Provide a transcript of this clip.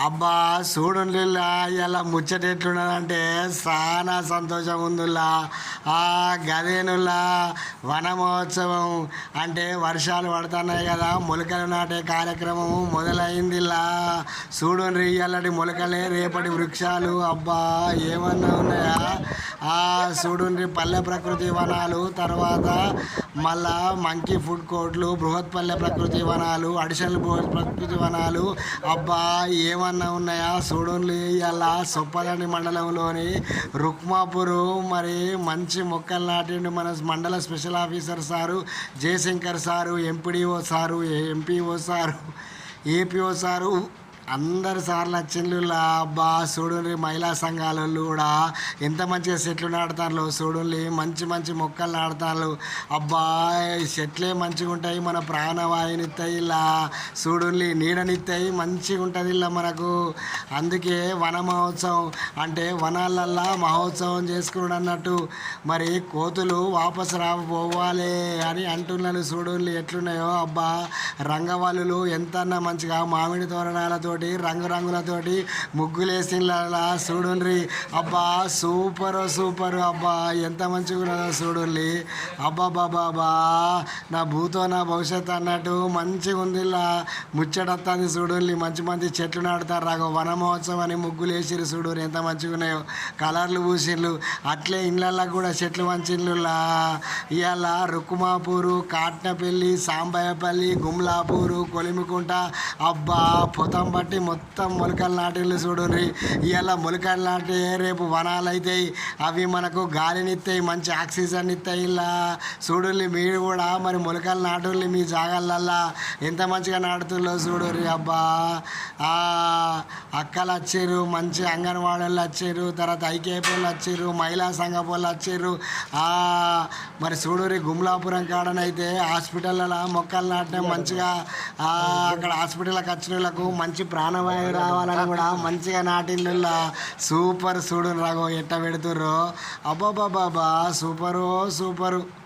అబ్బా చూడండిలా ఇలా ముచ్చట ఎట్లున్నదంటే చాలా సంతోషం ఉందిలా ఆ గదేనులా వన మహోత్సవం అంటే వర్షాలు పడుతున్నాయి కదా మొలకలు నాటే కార్యక్రమం మొదలైందిలా చూడండి ఇయ్యాలటి మొలకలే రేపటి వృక్షాలు. అబ్బా ఏమన్నా ఉన్నాయా? ఆ పల్లె ప్రకృతి వనాలు తర్వాత మళ్ళా మంకీ ఫుడ్ కోర్ట్లు బృహత్పల్లె ప్రకృతి వనాలు అడిషనల్ బృహత్ ప్రకృతి వనాలు. అబ్బా ఏమన్నా ఉన్నాయా? చూడండి ఇలా సొప్పదండి మండలంలోని రుక్మాపురు మరి మంచి మొక్కలు నాటిండు మన మండల special officer sir Jayashankar sir MPDO sir MPO sir APO sir. అందరు సార్లు వచ్చిండ్రు అబ్బా చూడండి మహిళా సంఘాల కూడా ఎంత మంచిగా చెట్లు నాటుతారు చూడండి మంచి మంచి మొక్కలు నాటుతారు అబ్బా చెట్లే మంచిగా ఉంటాయి మన ప్రాణవాయుని ఇస్తాయి ఇలా చూడండి నీడనిస్తాయి మంచిగా ఉంటుంది ఇలా మనకు. అందుకే వన మహోత్సవం అంటే వనాలల్లా మహోత్సవం చేసుకున్నాడు అన్నట్టు. మరి కోతులు వాపసు రాబోవాలి అని అంటున్నాను చూడండి ఎట్లున్నాయో అబ్బా. రంగవల్లులు ఎంతన్నా మంచిగా మామిడి తోరణాలతోటి రంగురంగులతోటి ముగ్గులేసినలా చూడుండ్రి. అబ్బా సూపర్ సూపర్. అబ్బా ఎంత మంచిగా ఉన్నదో చూడుండ్రి అబ్బా బాబా నా భూతో నా భవిష్యత్ అన్నట్టు మంచిగా ఉంది ఇలా ముచ్చటత్తాంది చూడుండ్రి మంచి మంచి చెట్లు నాటుతారు రాగో వన మహోత్సవం అని ముగ్గులు వేసిరు చూడు ఎంత మంచిగా ఉన్నాయో. కలర్లు పూసిర్లు అట్లే ఇళ్ళల్లో కూడా చెట్లు మంచిళ్ళులా ఇవాళ రుక్కుమాపూరు కాట్నపల్లి సాంబయ్యపల్లి గుమ్లాపూరు కొలిమికుంట. అబ్బా పుతంబ కాబట్టి మొత్తం మొలకలు నాటిల్లు చూడండి. ఇవాళ మొలకలు నాటే రేపు వనాలు అవుతాయి అవి మనకు గాలినిస్తాయి మంచి ఆక్సిజన్ ఇస్తాయి ఇలా. చూడండి మీరు కూడా మరి మొలకలు నాటుల్ని మీ జాగాలల్లా. ఎంత మంచిగా నాటుతుందో చూడండి అబ్బా. అక్కలు వచ్చారు మంచి అంగన్వాడీ వాళ్ళు వచ్చారు తర్వాత ఐకేపీ వచ్చారు మహిళా సంఘం వాళ్ళు వచ్చారు మరి చూడూరి గుమ్లాపురం కాడనైతే హాస్పిటల్లో మొక్కలు నాటిన మంచిగా అక్కడ హాస్పిటల్కి వచ్చిన వాళ్ళకు మంచి ప్రాణవాయువు రావాలని కూడా మంచిగా నాటిండ్ల సూపర్ చూడు రాగో ఎట్ట పెడుతుర్రో. అబ్బాబాబా సూపరు సూపరు.